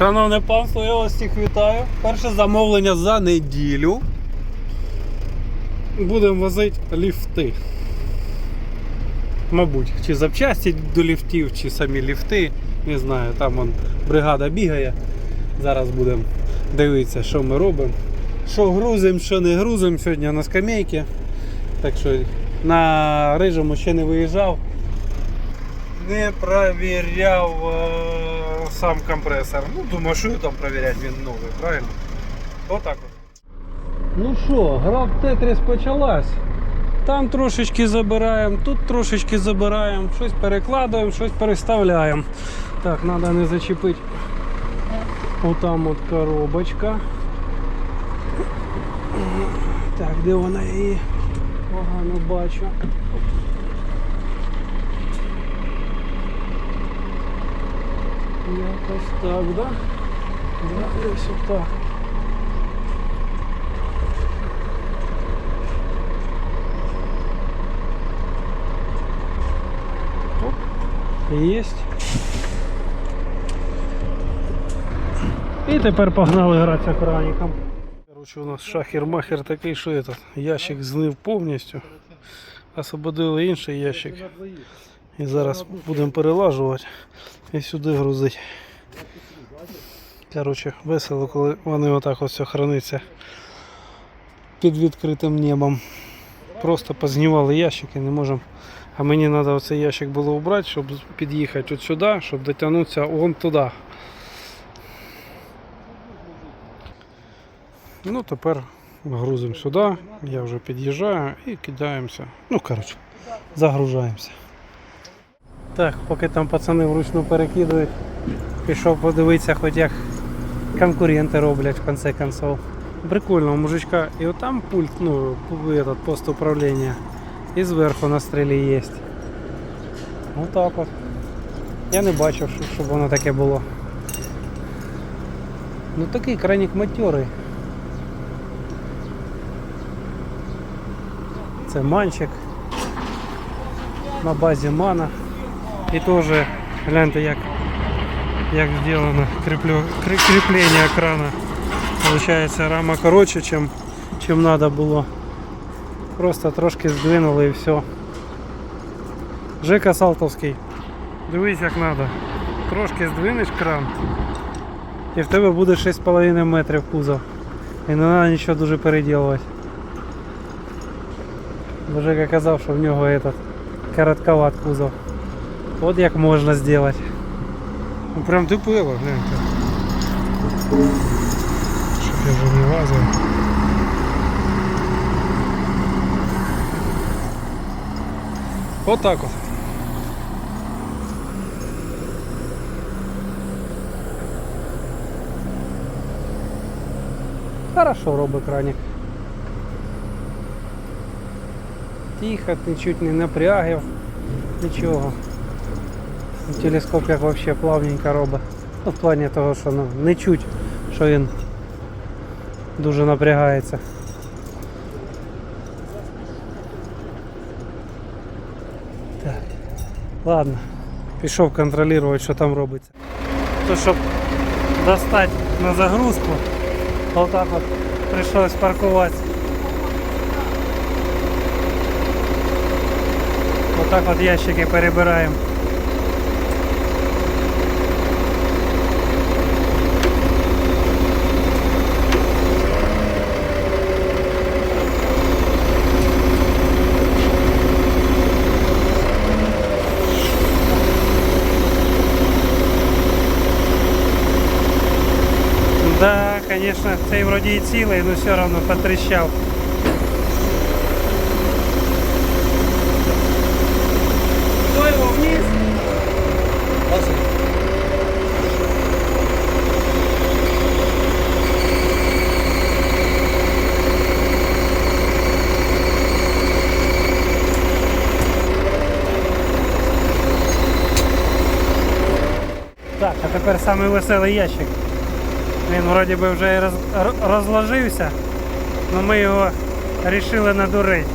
Шановне панство, я вас всіх вітаю. Перше замовлення за неділю. Будемо возити ліфти. Мабуть, чи запчасті до ліфтів, чи самі ліфти. Не знаю, там вон бригада бігає. Зараз будемо дивитися, що ми робимо. Що грузимо, що не грузимо сьогодні на скамейці. Так що на рижому ще не виїжджав. Не провіряв е, сам компресор. Ну, думаю, що там провіряти, він новий, правильно? Отак от. Ну що, гра в Тетріс почалась. Там трошечки забираємо, тут трошечки забираємо, щось перекладаємо, щось переставляємо. Так, треба не зачепити. Отам от коробочка. Так, де вона її? Погано бачу. Якось так, да? Десь отак. Оп. Єсть. І тепер погнали гратися краником. Короче, у нас шахер-махер такий, що этот ящик злив повністю. Освободили інший ящик. І зараз будемо перелажувати і сюди грузити. Коротше, весело, коли вони отак ось храниться під відкритим небом. Просто познімали ящики, не можемо. А мені треба оцей ящик було убрати, щоб під'їхати от сюди, щоб дотягнутися вон туди. Ну, тепер грузимо сюди, я вже під'їжджаю і кидаємося. Ну, коротше, загружаємося. Так, поки там пацани вручну перекидують, пішов подивитися, хоч як конкуренти роблять в конце концов. Прикольно, у мужичка і отам пульт, ну, этот, пост управління, і зверху на стрілі є. Отак от. Я не бачив, щоб- воно таке було. Ну такий краник материй. Це манчик на базі мана. І теж гляньте як, як зроблено кріплення екрана. Получається рама коротше, чим, чим надо було. Просто трошки здвинули і все. Жека Салтовський. Дивись як треба. Трошки здвинеш кран. І в тебе буде 6,5 метрів кузов. І не треба нічого дуже переділувати. Бо Жека казав, що в нього этот коротковат кузов. От як можна зробити. Ну прям тупило, гляньте. Щоб я вже не лазив. От так от. Хорошо робить краник. Тихо, нічуть не напрягів, нічого. Телескоп як вообще плавненько робить. Ну, в плані того, що ну, не чуть, що він дуже напрягається. Так. Ладно, пішов контролювати, що там робиться. То щоб достати на загрузку, отак от прийшлось паркуватися. Отак от ящики перебираємо. Да, цей вроде и цілий, но все равно потрещал. Кто его вниз? Так, а тепер самий ящик. Він вроді би вже і роз, розложився, але ми його вирішили надурити.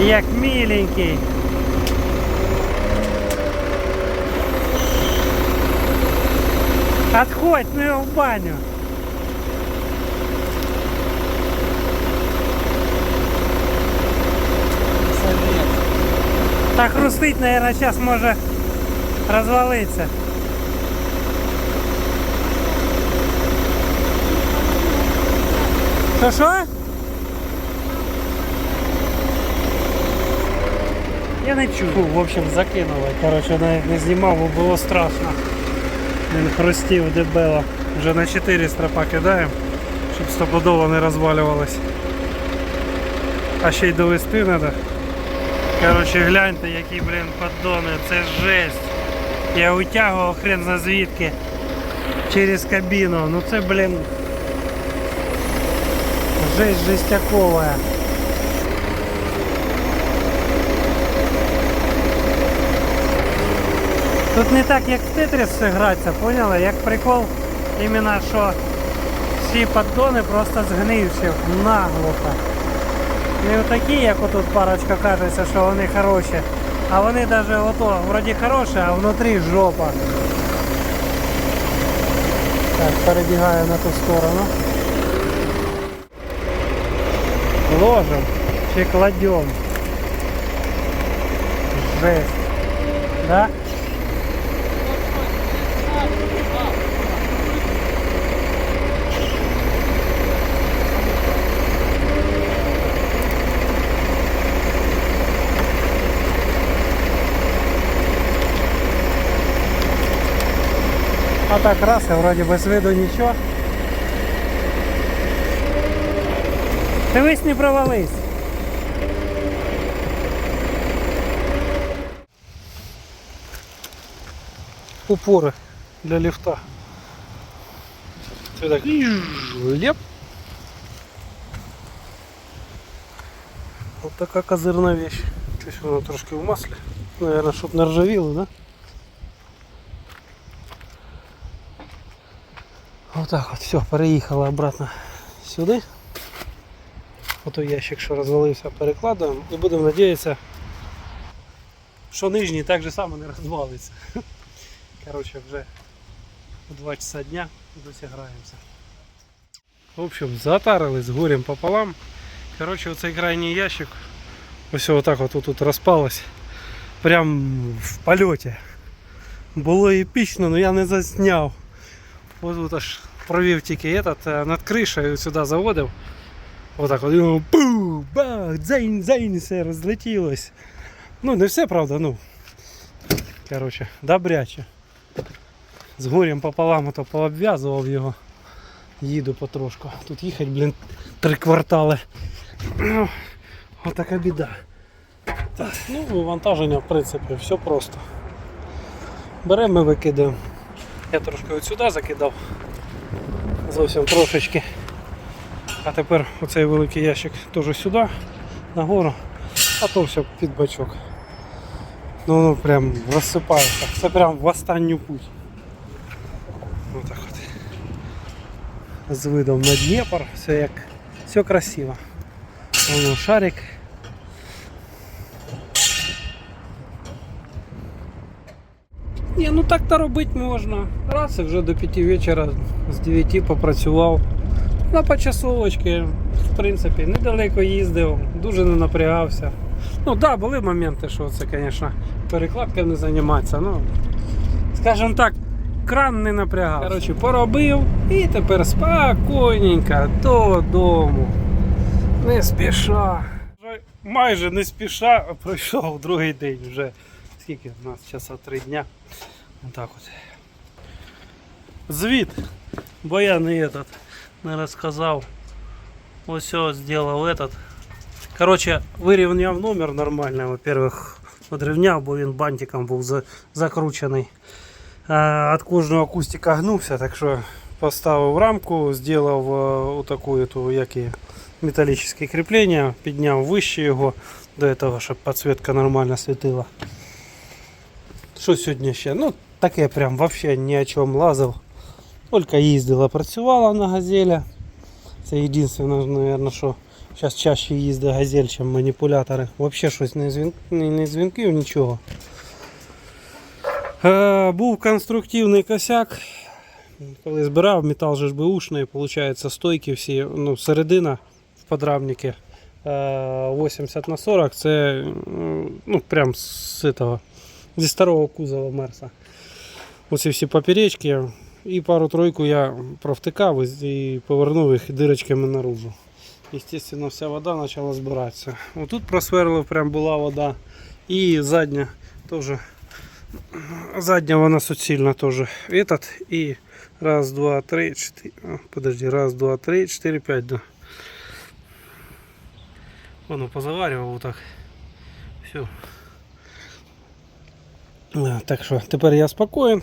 Як миленький. Отходь, ну его в баню. Так хрустить, наверное, сейчас может развалиться. Що що? Я не чую. В общем, закинули. Коротше, навіть не знімав, бо було страшно. Він хрустів дебело. Вже на 4 стропа кидаємо, щоб стопудово не розвалювалось. А ще й довести треба. Коротше, гляньте, які, блін, поддони, це жесть. Я витягував хрен за звідки через кабіну. Ну це, блін, жесть жестяковая. Тут не так, як в Тетріс гратися, поняли? Як прикол, іменно що всі поддони просто згнивші наглухо. Не такі, як отут парочка кажеться, що вони хороші. А вони навіть ото вроді хороші, а внутрі жопа. Так, перебігаю на ту сторону. Ложим чи кладем. Жесть. Да? А так раз, и вроде без виду нічого. Дивись, не провались. Упори для ліфта. Це так леп. Вот така козирна вещь. Щось воно трошки в маслі. Наверное, щоб не ржавіло, да? Так вот, все, переїхала обратно сюди. Ото ящик, що розвалився, перекладуємо і будемо надіятися, що нижній так же само не розвалиться. Коротше, вже у 2 часа дня досяграємося. В общем, затарили з горем пополам. Коротше, оцей крайній ящик ось отак от тут розпалось. Прям в польоті. Було епічно, але я не засняв. Ось аж провів тільки этот, е, над кришею сюди заводив. Отак от його пу, бах, дзень, дзень, все розлетілось. Ну, не все, правда, ну. Коротше, добряче. З горем пополам то пообв'язував його. Їду потрошку. Тут їхати, блін, три квартали. Ну, Отака біда. Так, ну, вивантаження, в принципі, все просто. Беремо і викидаємо. Я трошки от сюди закидав. Зовсім трошечки. А тепер оцей великий ящик теж сюди, нагору, а то все під бачок. Ну воно прям розсипається. Це прям в останню путь. Отак от. З видом на Дніпр, все як все красиво. Воно шарик. Ні, ну так то робити можна. Раз і вже до 5 вечора з 9 попрацював. На почасовочки, в принципі, недалеко їздив, дуже не напрягався. Ну так, да, були моменти, що це, звісно, перекладка не займатися. Ну, скажімо так, кран не напрягався. Коротше, поробив і тепер спокійненько додому. Не спіша. Майже не спіша, пройшов другий день вже Скільки у нас часа три дня. Отак от. Звіт, бо я не этот не розказав. Ось все зробив этот. Короче, вирівняв номер нормально, во-первых, одрівняв, бо він бантиком був за- закручений. А, От кожного кустика гнувся, так що поставив рамку, зробив е, отаку эту, як і металічне кріплення, підняв вище його до того, щоб підсвітка нормально світила. Що сьогодні ще? Ну, таке прям вообще ні о чому лазив. Тільки їздила, працювала на газелі. Це єдине, мабуть, що Зараз чаще їздить газель, ніж маніпулятори. Взагалі щось не, дзвін... не, дзвінків, нічого. Е, був конструктивний косяк. Коли збирав, метал же ж беушний, виходить, стойки всі, ну, середина в подрамнике е, 80 на 40, це ну, прям з этого, зі старого кузова Мерса. Оці всі поперечки. І пару-тройку я провтикав і- повернув їх дирочками наружу. Естественно, вся вода почала збиратися. Отут просверлив, прям була вода. І задня теж. Задня вона суцільна теж. Этот і раз, два, три, чотири. Подожди, раз, два, три, чотири, п'ять, да. Воно позаварював отак. Все. Так що тепер я спокоен.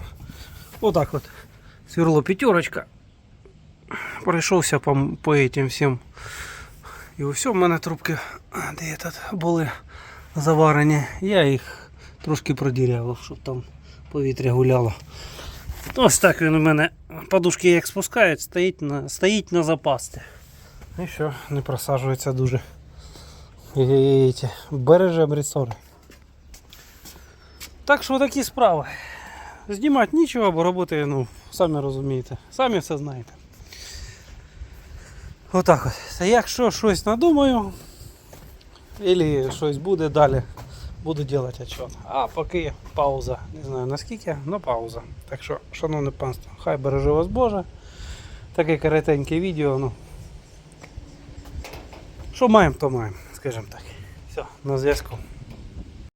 Отак от. Сверло п'ятерочка. Пройшовся по, по этим всім. І все, в мене трубки де этот, були заварені. Я їх трошки продірявив, щоб там повітря гуляло. Ось так він у мене подушки як спускають, стоїть на, стоїть на запасті. І все, не просаджується дуже. Береже ресори. Так що такі справи. Знімати нічого, бо роботи, ну, самі розумієте, самі все знаєте. Отак от. Та Якщо щось надумаю, або щось буде далі, буду робити отчет. А поки пауза. Не знаю наскільки, але пауза. Так що, шановне панство, хай береже вас Боже. Таке коротеньке відео. Ну. Що маємо, то маємо, скажімо так. Все, на зв'язку.